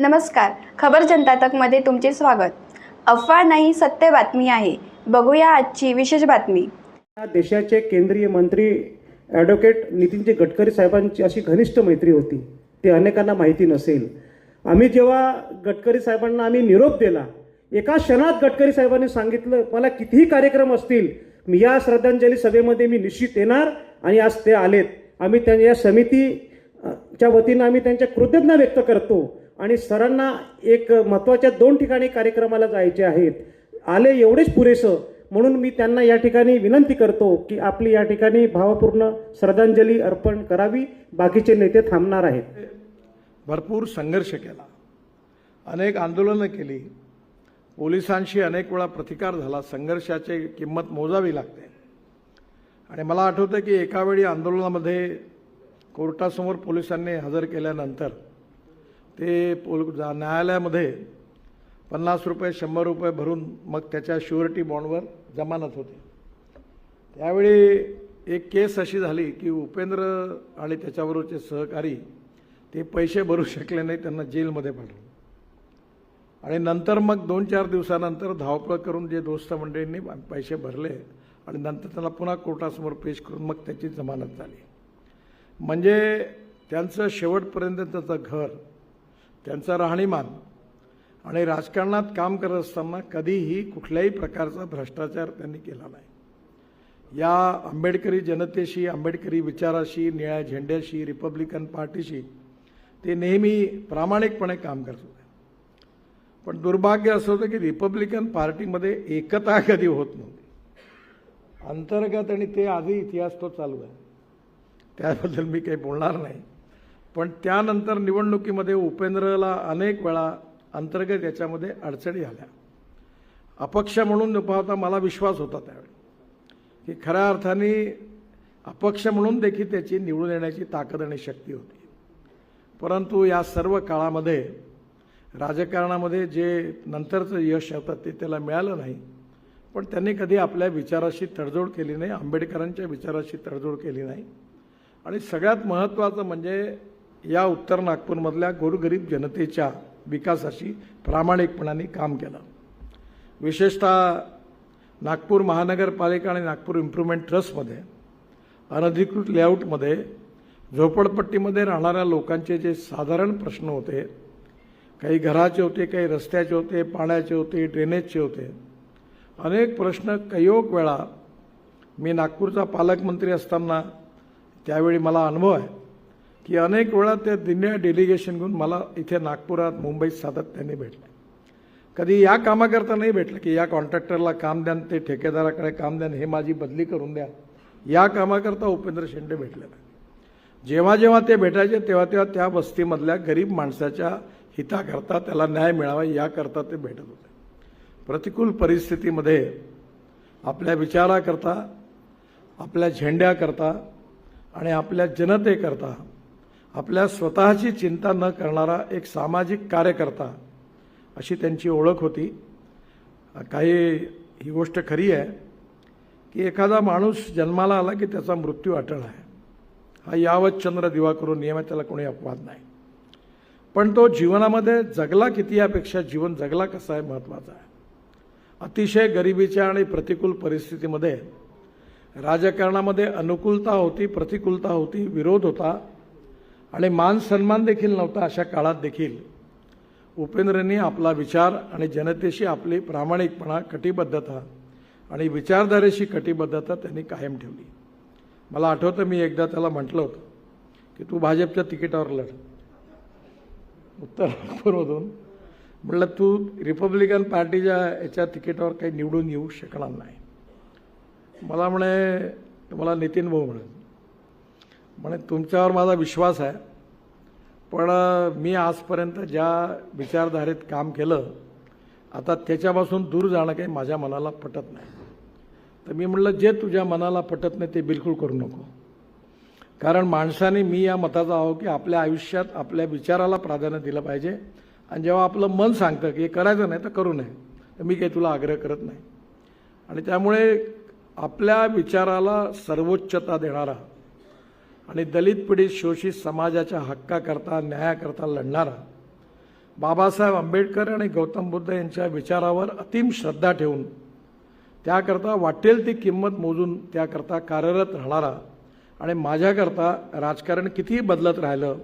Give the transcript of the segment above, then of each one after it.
नमस्कार. खबर जनता तकमध्ये तुमचे स्वागत. अफवा नाही सत्य बातमी आहे. बघूया आजची विशेष बातमी. या देशाचे केंद्रीय मंत्री ॲडव्होकेट नितीनजी गडकरी साहेबांची अशी घनिष्ठ मैत्री होती. ते अनेकांना माहिती नसेल. आम्ही जेव्हा गडकरी साहेबांना आम्ही निरोप दिला एका क्षणात गडकरी साहेबांनी सांगितलं मला कितीही कार्यक्रम असतील मी या श्रद्धांजली सभेमध्ये मी निश्चित येणार आणि आज ते आलेत. आम्ही त्या या समितीच्या वतीनं आम्ही त्यांच्या कृतज्ञता व्यक्त करतो. आणि सरांना एक महत्त्वाच्या दोन ठिकाणी कार्यक्रमाला जायचे आहेत. आले एवढेच पुरेसं म्हणून मी त्यांना या ठिकाणी विनंती करतो की आपली या ठिकाणी भावपूर्ण श्रद्धांजली अर्पण करावी. बाकीचे नेते थांबणार आहेत. भरपूर संघर्ष केला. अनेक आंदोलनं केली. पोलिसांशी अनेक वेळा प्रतिकार झाला. संघर्षाची किंमत मोजावी लागते. आणि मला आठवतं की एकावेळी आंदोलनामध्ये कोर्टासमोर पोलिसांनी हजर केल्यानंतर ते पोल जा- न्यायालयामध्ये पन्नास रुपये शंभर रुपये भरून मग त्याच्या शुअरिटी बॉन्डवर जमानत होती. त्यावेळी एक केस अशी झाली की उपेंद्र आणि त्याच्याबरोबरचे सहकारी ते पैसे भरू शकले नाही त्यांना जेलमध्ये पाठवलं. आणि नंतर मग दोन चार दिवसानंतर धावपळ करून जे दोस्त मंडळींनी पैसे भरले आणि नंतर त्यांना पुन्हा कोर्टासमोर पेश करून मग त्याची जमानत झाली. म्हणजे त्यांचं शेवटपर्यंत त्याचं घर त्यांचं राहणीमान आणि राजकारणात काम करत असताना कधीही कुठल्याही प्रकारचा भ्रष्टाचार त्यांनी केला नाही. या आंबेडकरी जनतेशी आंबेडकरी विचाराशी निळ्या झेंड्याशी रिपब्लिकन पार्टीशी ते नेहमी प्रामाणिकपणे काम करत होते. पण दुर्भाग्य असं होतं की रिपब्लिकन पार्टीमध्ये एकता कधी होत नव्हती. अंतर्गत आणि ते आधी इतिहास तो चालू आहे. त्याबद्दल मी काही बोलणार नाही. पण त्यानंतर निवडणुकीमध्ये उपेंद्रला अनेक वेळा अंतर्गत याच्यामध्ये अडचणी आल्या. अपक्ष म्हणून न पाहता मला विश्वास होता त्यावेळी की खऱ्या अर्थाने अपक्ष म्हणून देखील त्याची निवडून येण्याची ताकद आणि शक्ती होती. परंतु या सर्व काळामध्ये राजकारणामध्ये जे नंतरचं यश होतं ते त्याला मिळालं नाही. पण त्यांनी कधी आपल्या विचाराशी तडजोड केली नाही आंबेडकरांच्या विचाराशी तडजोड केली नाही. आणि सगळ्यात महत्त्वाचं म्हणजे या उत्तर नागपूरमधल्या गोरगरीब जनतेच्या विकासाशी प्रामाणिकपणाने काम केलं. विशेषतः नागपूर महानगरपालिका आणि नागपूर इम्प्रुव्हमेंट ट्रस्टमध्ये अनधिकृत लेआउटमध्ये झोपडपट्टीमध्ये राहणाऱ्या लोकांचे जे साधारण प्रश्न होते काही घराचे होते काही रस्त्याचे होते पाण्याचे होते ड्रेनेजचे होते अनेक प्रश्न कयोग वेळा मी नागपूरचा पालकमंत्री असताना त्यावेळी मला अनुभव आहे. की अनेक वेळा ते दिन्या डेलिगेशन घेऊन मला इथे नागपुरात मुंबईत सातत्याने भेटले. कधी या कामाकरता नाही भेटलं की या कॉन्ट्रॅक्टरला काम द्यान ते ठेकेदाराकडे काम द्यान हे माझी बदली करून द्या. या कामाकरता उपेंद्र शेंडे भेटले नाही. जेव्हा जेव्हा ते भेटायचे तेव्हा तेव्हा त्या वस्तीमधल्या गरीब माणसाच्या हिताकरता त्याला न्याय मिळावा याकरता ते भेटत होते. प्रतिकूल परिस्थितीमध्ये आपल्या विचाराकरता आपल्या झेंड्याकरता आणि आपल्या जनतेकरता आपल्या स्वतःची चिंता न करणारा एक सामाजिक कार्यकर्ता अशी त्यांची ओळख होती. काही ही गोष्ट खरी आहे की एखादा माणूस जन्माला आला की त्याचा मृत्यू अटळ आहे. हा यावत चंद्र दिवा करून नियम आहे त्याला कोणी अपवाद नाही. पण तो जीवनामध्ये जगला किती यापेक्षा जीवन जगला कसा आहे महत्त्वाचा आहे. अतिशय गरिबीच्या आणि प्रतिकूल परिस्थितीमध्ये राजकारणामध्ये अनुकूलता होती प्रतिकूलता होती विरोध होता. आणि मान सन्मान देखील नव्हता अशा काळात देखील. उपेंद्रनी आपला विचार आणि जनतेशी आपली प्रामाणिकपणा कटिबद्धता आणि विचारधारेशी कटिबद्धता त्यांनी कायम ठेवली. मला आठवतं मी एकदा त्याला म्हटलं होतं की तू भाजपच्या तिकिटावर लढ. उत्तर नागपूरमधून म्हटलं तू रिपब्लिकन पार्टीच्या याच्या तिकिटावर काही निवडून येऊ शकणार नाही. मला म्हणे मला नितीन भाऊ म्हणत म्हणजे तुमच्यावर माझा विश्वास आहे पण मी आजपर्यंत ज्या विचारधारेत काम केलं आता त्याच्यापासून दूर जाणं काही माझ्या मनाला पटत नाही. तर मी म्हटलं जे तुझ्या मनाला पटत नाही ते बिलकुल करू नको. कारण माणसाने मी या मताचा आहो की आपल्या आयुष्यात आपल्या विचाराला प्राधान्य दिलं पाहिजे. आणि जेव्हा आपलं मन सांगतं की हे करायचं नाही तर करू नये. तर मी काही तुला आग्रह करत नाही. आणि त्यामुळे आपल्या विचाराला सर्वोच्चता देणारा आणि दलित पीडित शोषित समाजाच्या हक्काकरता न्यायाकरता लढणारा बाबासाहेब आंबेडकर आणि गौतम बुद्ध यांच्या विचारावर अतिम श्रद्धा ठेवून त्याकरता वाटेल ती किंमत मोजून त्याकरता कार्यरत राहणारा आणि माझ्याकरता राजकारण कितीही बदलत राहिलं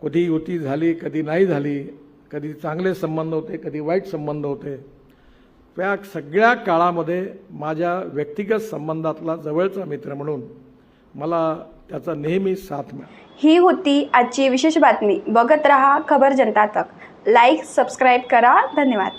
कधी युती झाली कधी नाही झाली कधी चांगले संबंध होते कधी वाईट संबंध होते त्या सगळ्या काळामध्ये माझ्या व्यक्तिगत संबंधातला जवळचा मित्र म्हणून मला त्याचा नेहमी साथ मिळाला. ही होती आजची विशेष बातमी. बघत रहा खबर जनता तक लाईक सबस्क्राईब करा. धन्यवाद.